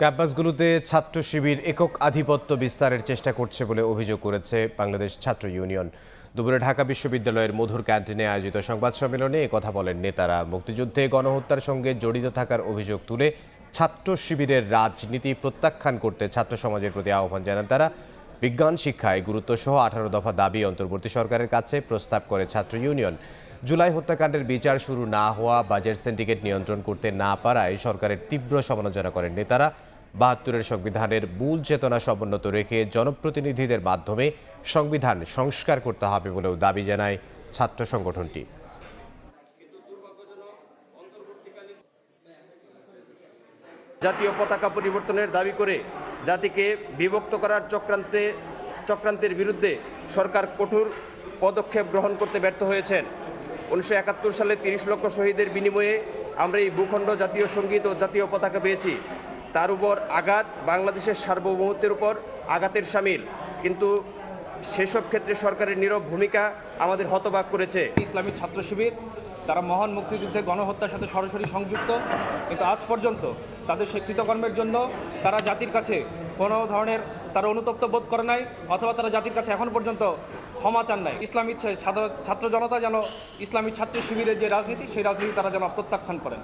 ক্যাম্পাসগুলোতে ছাত্র শিবির একক আধিপত্য বিস্তারের চেষ্টা করছে বলে অভিযোগ করেছে বাংলাদেশ ছাত্র ইউনিয়ন। দুপুরে ঢাকা বিশ্ববিদ্যালয়ের মধুর ক্যান্টিনে আয়োজিত সংবাদ সম্মেলনে কথা বলেন নেতারা। মুক্তিযুদ্ধে গণহত্যার সঙ্গে জড়িত থাকার অভিযোগ তুলে ছাত্র শিবিরের রাজনীতি প্রত্যাখ্যান করতে ছাত্র সমাজের প্রতি আহ্বান জানান তারা। বিজ্ঞান, শিক্ষায় গুরুত্ব সহ আঠারো দফা দাবি অন্তর্বর্তী সরকারের কাছে প্রস্তাব করে ছাত্র ইউনিয়ন। জুলাই হত্যাকাণ্ডের বিচার শুরু না হওয়া, বাজেট সিন্ডিকেট নিয়ন্ত্রণ করতে না পারায় সরকারের তীব্র সমালোচনা করেন নেতারা। বাহাত্তরের সংবিধানের মূল চেতনা সমুন্নত রেখে জনপ্রতিনিধিদের মাধ্যমে সংবিধান সংস্কার করতে হবে বলেও দাবি জানায় ছাত্র সংগঠনটি। জাতীয় পতাকা পরিবর্তনের দাবি করে জাতিকে বিভক্ত করার চক্রান্তে, চক্রান্তের বিরুদ্ধে সরকার কঠোর পদক্ষেপ গ্রহণ করতে ব্যর্থ হয়েছেন। উনিশশো একাত্তর সালে তিরিশ লক্ষ শহীদের বিনিময়ে আমরা এই ভূখণ্ড জাতীয় সংগীত ও জাতীয় পতাকা পেয়েছি। তার উপর আঘাত বাংলাদেশের সার্বভৌমত্বের উপর আঘাতের সামিল। কিন্তু সেসব ক্ষেত্রে সরকারের নীরব ভূমিকা আমাদের হতবাক করেছে। ইসলামী ছাত্র শিবির, তারা মহান মুক্তিযুদ্ধে গণহত্যার সাথে সরাসরি সংযুক্ত, কিন্তু আজ পর্যন্ত তাদের সেই কৃতকর্মের জন্য তারা জাতির কাছে কোনো ধরনের তারা অনুতপ্ত বোধ করে নাই, অথবা তারা জাতির কাছে এখন পর্যন্ত ক্ষমা চান নাই। ইসলামী ছাত্র জনতা যেন ইসলামী ছাত্র শিবিরের যে রাজনীতি, সেই রাজনীতি তারা যেন প্রত্যাখ্যান করেন।